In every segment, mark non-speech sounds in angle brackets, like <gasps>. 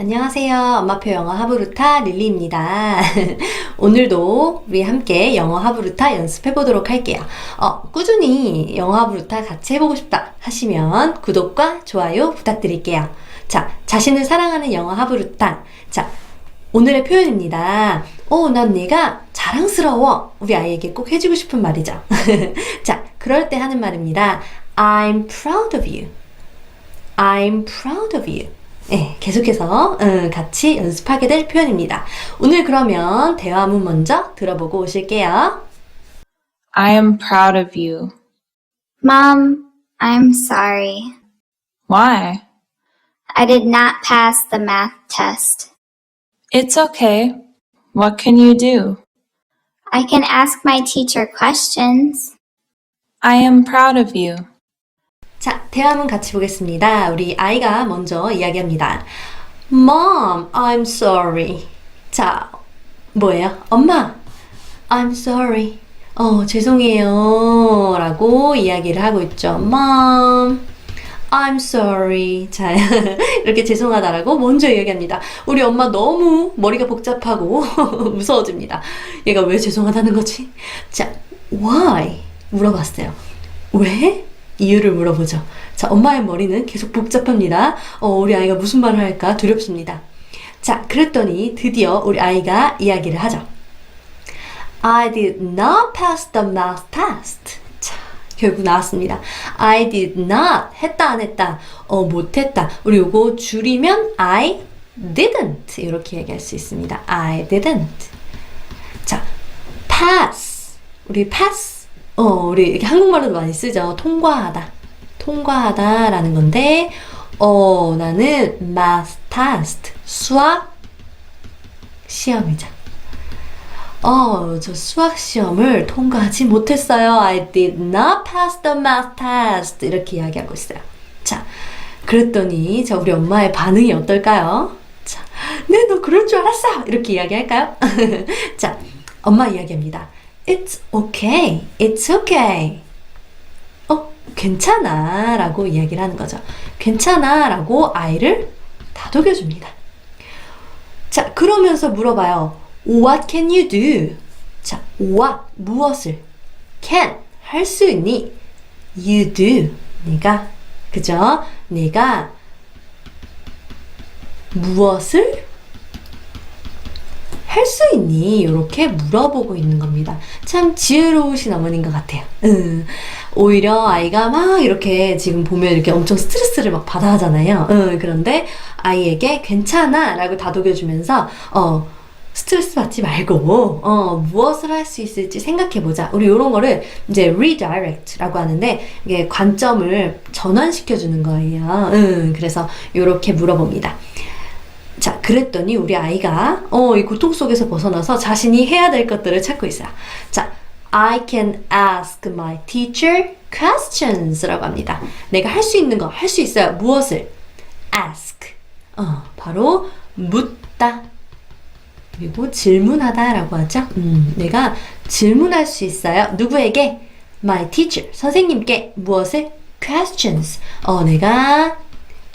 안녕하세요. 엄마표 영어 하부루타 릴리입니다. <laughs> 오늘도 우리 함께 영어 하부루타 연습해 보도록 할게요. 어, 꾸준히 영어 하부루타 같이 해보고 싶다 하시면 구독과 좋아요 부탁드릴게요. 자, 자신을 사랑하는 영어 하부루타. 자, 오늘의 표현입니다. 어, 난 내가 자랑스러워. 우리 아이에게 꼭 해주고 싶은 말이죠. <laughs> 자, 그럴 때 하는 말입니다. I'm proud of you. I'm proud of you. 네, 계속해서 음, 같이 연습하게 될 표현입니다. 오늘 그러면 대화문 먼저 들어보고 오실게요. I am proud of you. Mom, I'm sorry. Why? I did not pass the math test. It's okay. What can you do? I can ask my teacher questions. I am proud of you. 자, 대화문 같이 보겠습니다. 우리 아이가 먼저 이야기합니다. Mom, I'm sorry. 자, 뭐예요? 엄마, I'm sorry. 어, 죄송해요. 라고 이야기를 하고 있죠. Mom, I'm sorry. 자, <laughs> 이렇게 죄송하다라고 먼저 이야기합니다. 우리 엄마 너무 머리가 복잡하고 <laughs> 무서워집니다. 얘가 왜 죄송하다는 거지? 자, why? 물어봤어요. 왜? 이유를 물어보죠. 자, 엄마의 머리는 계속 복잡합니다. 어, 우리 아이가 무슨 말을 할까 두렵습니다. 자, 그랬더니 드디어 우리 아이가 이야기를 하죠. I did not pass the math test. 자, 결국 나왔습니다. I did not 했다 안 했다. 어, 못 했다. 우리 요거 줄이면 I didn't 이렇게 얘기할 수 있습니다. I didn't. 자, pass. 우리 pass. 어, 우리 이렇게 한국말로도 많이 쓰죠. 통과하다. 통과하다라는 건데, 어, 나는 test. 수학 시험이죠. 어, 저 수학 시험을 통과하지 못했어요. I did not pass the math test. 이렇게 이야기하고 있어요. 자, 그랬더니, 자, 우리 엄마의 반응이 어떨까요? 자, 네, 너 그럴 줄 알았어! 이렇게 이야기할까요? <laughs> 자, 엄마 이야기합니다. It's okay. It's okay. 어, 괜찮아. 라고 이야기를 하는 거죠. 괜찮아. 라고 아이를 다독여줍니다. 자, 그러면서 물어봐요. What can you do? 자, what, 무엇을? can, 할 수 있니? You do, 네가, 그죠? 네가 무엇을 할 수 있니? 이렇게 물어보고 있는 겁니다. 참 지혜로우신 어머니인 것 같아요. 음, 오히려 아이가 막 이렇게 지금 보면 이렇게 엄청 스트레스를 막 받아 하잖아요. 음, 그런데 아이에게 괜찮아 라고 다독여주면서, 어, 스트레스 받지 말고, 어, 무엇을 할 수 있을지 생각해 보자. 우리 이런 거를 이제 redirect라고 하는데, 이게 관점을 전환시켜 주는 거예요. 음, 그래서 이렇게 물어봅니다. 자, 그랬더니 우리 아이가 어, 이 고통 속에서 벗어나서 자신이 해야 될 것들을 찾고 있어요. 자, I can ask my teacher questions라고 합니다. 내가 할 수 있는 거, 할 수 있어요. 무엇을? ask. 어, 바로 묻다. 그리고 질문하다라고 하죠. 음, 내가 질문할 수 있어요. 누구에게? My teacher, 선생님께 무엇을? questions. 어, 내가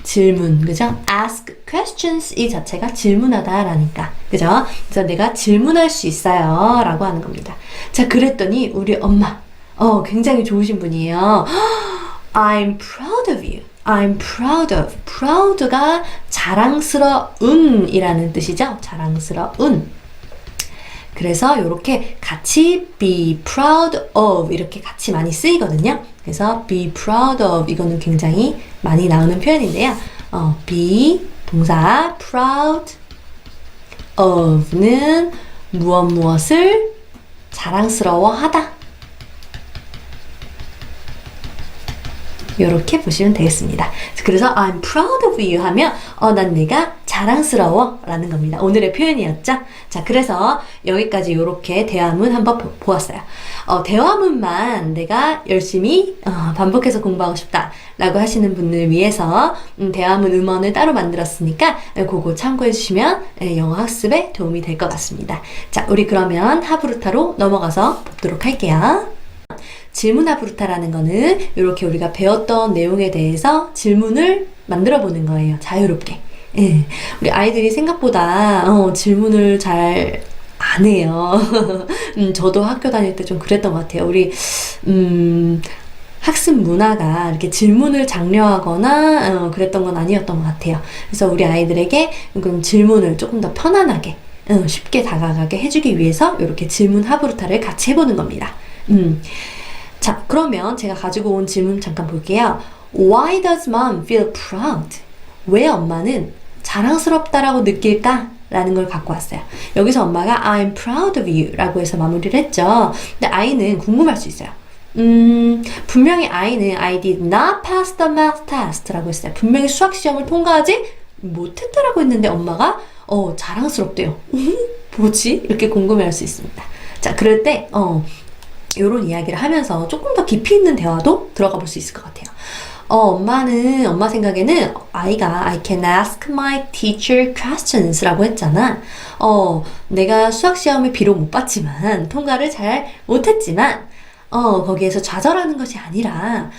질문, 그죠? ask questions 이 자체가 질문하다라니까, 그죠? 그래서 내가 질문할 수 있어요. 라고 하는 겁니다. 자, 그랬더니 우리 엄마, 어, 굉장히 좋으신 분이에요. <gasps> I'm proud of you. I'm proud of. proud가 자랑스러운 이라는 뜻이죠. 자랑스러운. 그래서 이렇게 같이 be proud of 이렇게 같이 많이 쓰이거든요. 그래서 be proud of 이거는 굉장히 많이 나오는 표현인데요. 어, be 동사 proud of는 무엇 무엇을 자랑스러워하다. 이렇게 보시면 되겠습니다. 그래서 I'm proud of you 하면 어, 난 내가 자랑스러워 라는 겁니다. 오늘의 표현이었죠. 자, 그래서 여기까지 이렇게 대화문 한번 보- 보았어요. 어, 대화문만 내가 열심히 어, 반복해서 공부하고 싶다 라고 하시는 분을 위해서 음, 대화문 음원을 따로 만들었으니까 예, 그거 참고해 주시면 예, 영어 학습에 도움이 될 것 같습니다. 자, 우리 그러면 하브루타로 넘어가서 보도록 할게요. 질문화 부르타라는 거는 이렇게 우리가 배웠던 내용에 대해서 질문을 만들어 보는 거예요. 자유롭게. 예. 우리 아이들이 생각보다 어, 질문을 잘 안 해요. <laughs> 음, 저도 학교 다닐 때 좀 그랬던 것 같아요. 우리, 음, 학습 문화가 이렇게 질문을 장려하거나 어, 그랬던 건 아니었던 것 같아요. 그래서 우리 아이들에게 그럼 질문을 조금 더 편안하게 어, 쉽게 다가가게 해주기 위해서 이렇게 질문 하부르타를 같이 해보는 겁니다. 음. 자, 그러면 제가 가지고 온 질문 잠깐 볼게요. Why does mom feel proud? 왜 엄마는 자랑스럽다라고 느낄까? 라는 걸 갖고 왔어요. 여기서 엄마가 I'm proud of you 라고 해서 마무리를 했죠. 근데 아이는 궁금할 수 있어요. 음, 분명히 아이는 I did not pass the math test 라고 했어요. 분명히 수학 시험을 통과하지 못했다라고 했는데 엄마가 어, 자랑스럽대요. 음, <laughs> 뭐지? 이렇게 궁금해 할 수 있습니다. 자, 그럴 때, 어, 요런 이야기를 하면서 조금 더 깊이 있는 대화도 들어가 볼 수 있을 것 같아요. 어, 엄마는, 엄마 생각에는 아이가 I can ask my teacher questions 라고 했잖아. 어, 내가 수학 시험을 비록 못 봤지만, 통과를 잘 못했지만, 어, 거기에서 좌절하는 것이 아니라,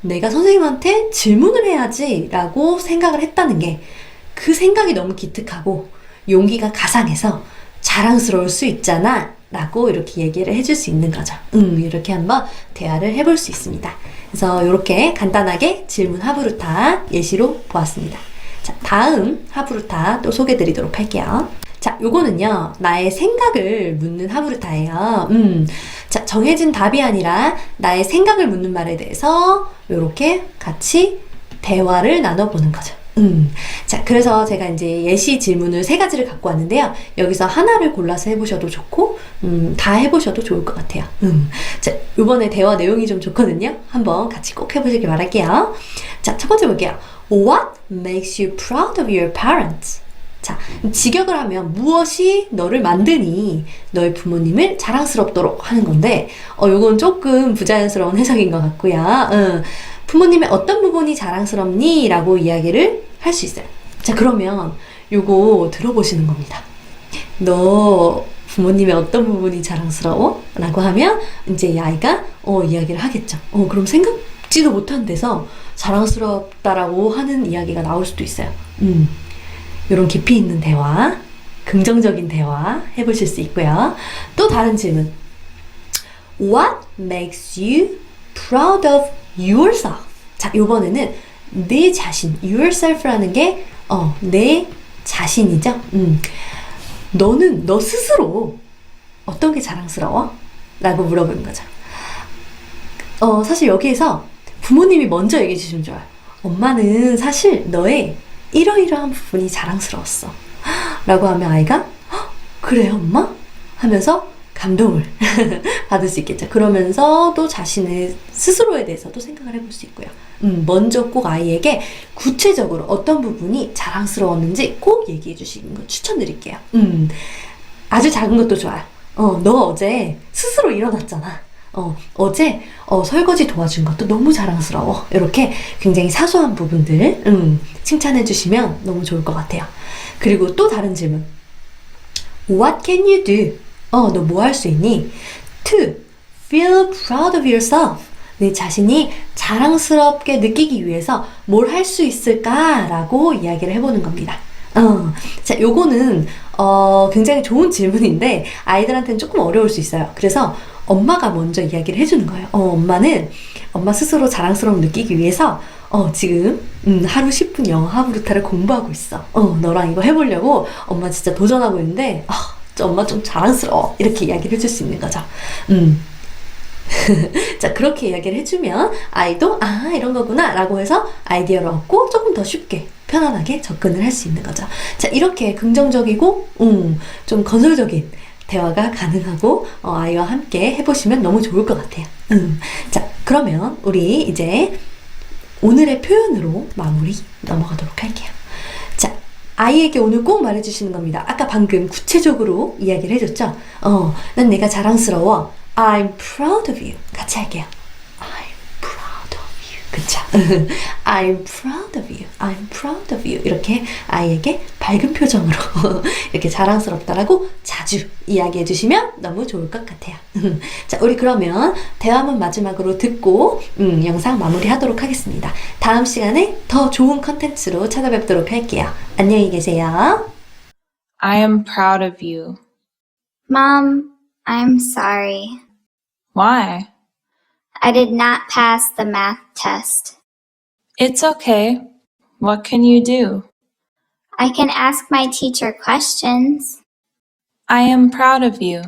내가 선생님한테 질문을 해야지 라고 생각을 했다는 게, 그 생각이 너무 기특하고, 용기가 가상해서 자랑스러울 수 있잖아. 라고 이렇게 얘기를 해줄 수 있는 거죠. 음, 이렇게 한번 대화를 해볼 수 있습니다. 그래서 이렇게 간단하게 질문 하부루타 예시로 보았습니다. 자, 다음 하부루타 또 소개해 드리도록 할게요. 자, 요거는요, 나의 생각을 묻는 하부루타예요. 음, 자, 정해진 답이 아니라 나의 생각을 묻는 말에 대해서 이렇게 같이 대화를 나눠보는 거죠. 음. 자, 그래서 제가 이제 예시 질문을 세 가지를 갖고 왔는데요. 여기서 하나를 골라서 해보셔도 좋고, 음, 다 해보셔도 좋을 것 같아요. 음. 자, 이번에 대화 내용이 좀 좋거든요. 한번 같이 꼭 해보시길 바랄게요. 자, 첫 번째 볼게요. What makes you proud of your parents? 자, 직역을 하면 무엇이 너를 만드니 너의 부모님을 자랑스럽도록 하는 건데, 어, 요건 조금 부자연스러운 해석인 것 같고요. 음, 부모님의 어떤 부분이 자랑스럽니? 라고 이야기를 할 수 있어요. 자, 그러면 요거 들어보시는 겁니다. 너 부모님의 어떤 부분이 자랑스러워? 라고 하면 이제 이 아이가 어, 이야기를 하겠죠. 어, 그럼 생각지도 못한 데서 자랑스럽다라고 하는 이야기가 나올 수도 있어요. 음. 이런 깊이 있는 대화, 긍정적인 대화 해보실 수 있고요. 또 다른 질문. What makes you proud of yourself? 자, 요번에는 내 자신, yourself라는 게, 어, 내 자신이죠. 음. 너는 너 스스로 어떤 게 자랑스러워? 라고 물어보는 거죠. 어, 사실 여기에서 부모님이 먼저 얘기해 주시면 좋아요. 엄마는 사실 너의 이러이러한 부분이 자랑스러웠어. <gasps> 라고 하면 아이가, "헉, 그래, 엄마? 하면서 감동을 <laughs> 받을 수 있겠죠. 그러면서 또 자신의 스스로에 대해서도 생각을 해볼 수 있고요. 음, 먼저 꼭 아이에게 구체적으로 어떤 부분이 자랑스러웠는지 꼭 얘기해 주시는 거 추천드릴게요. 음, 아주 작은 것도 좋아요. 어, 너 어제 스스로 일어났잖아. 어, 어제 어, 설거지 도와준 것도 너무 자랑스러워. 이렇게 굉장히 사소한 부분들 음, 칭찬해 주시면 너무 좋을 것 같아요. 그리고 또 다른 질문. What can you do? 어, 너 뭐 할 수 있니? To feel proud of yourself. 내 자신이 자랑스럽게 느끼기 위해서 뭘 할 수 있을까라고 이야기를 해보는 겁니다. 어, 자, 요거는, 어, 굉장히 좋은 질문인데, 아이들한테는 조금 어려울 수 있어요. 그래서 엄마가 먼저 이야기를 해주는 거예요. 어, 엄마는 엄마 스스로 자랑스러움 느끼기 위해서, 어, 지금, 음, 하루 10분 영어 하부르타를 공부하고 있어. 어, 너랑 이거 해보려고 엄마 진짜 도전하고 있는데, 아, 저 엄마 좀 자랑스러워. 이렇게 이야기를 해줄 수 있는 거죠. 음. <laughs> 자, 그렇게 이야기를 해주면 아이도 아, 이런 거구나 라고 해서 아이디어를 얻고 조금 더 쉽게 편안하게 접근을 할 수 있는 거죠. 자, 이렇게 긍정적이고, 음, 좀 건설적인 대화가 가능하고, 어, 아이와 함께 해보시면 너무 좋을 것 같아요. 음. 자, 그러면 우리 이제 오늘의 표현으로 마무리 넘어가도록 할게요. 자, 아이에게 오늘 꼭 말해주시는 겁니다. 아까 방금 구체적으로 이야기를 해줬죠? 어, 난 내가 자랑스러워. I'm proud of you. 같이 할게요. I'm proud of you. 자, <laughs> I'm proud of you. I'm proud of you. 이렇게 아이에게 밝은 표정으로 <laughs> 이렇게 자랑스럽다라고 자주 이야기해 주시면 너무 좋을 것 같아요. <laughs> 자, 우리 그러면 대화문 마지막으로 듣고 음, 영상 마무리하도록 하겠습니다. 다음 시간에 더 좋은 컨텐츠로 찾아뵙도록 할게요. 안녕히 계세요. I am proud of you. Mom, I'm sorry. Why? I did not pass the math test. It's okay. What can you do? I can ask my teacher questions. I am proud of you.